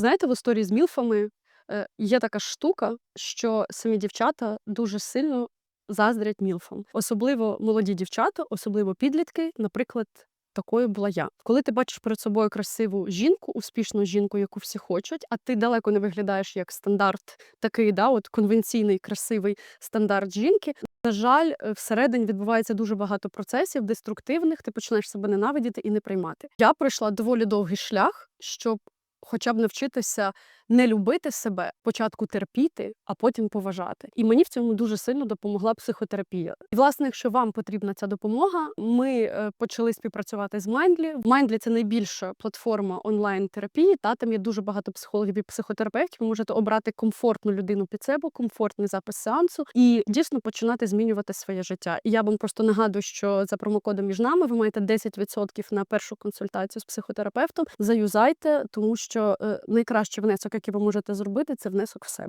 Знаєте, в історії з мілфами е, є така штука, що самі дівчата дуже сильно заздрять мілфам. Особливо молоді дівчата, особливо підлітки. Наприклад, такою була я. Коли ти бачиш перед собою красиву жінку, успішну жінку, яку всі хочуть, а ти далеко не виглядаєш як стандарт, такий, да, от конвенційний, красивий стандарт жінки. На жаль, е, всередині відбувається дуже багато процесів деструктивних. Ти починаєш себе ненавидіти і не приймати. Я пройшла доволі довгий шлях, щоб хоча б навчитися не любити себе, спочатку терпіти, а потім поважати. І мені в цьому дуже сильно допомогла психотерапія. І, власне, якщо вам потрібна ця допомога, ми е, почали співпрацювати з Mindly. Mindly – це найбільша платформа онлайн-терапії. Та там є дуже багато психологів і психотерапевтів. Ви можете обрати комфортну людину під себе, комфортний запис сеансу і дійсно починати змінювати своє життя. І я вам просто нагадую, що за промокодом між нами ви маєте 10% на першу консультацію з психотерапевтом. Заюзайте, тому що е, найкращий внесок, який ви можете зробити, це внесок в себе.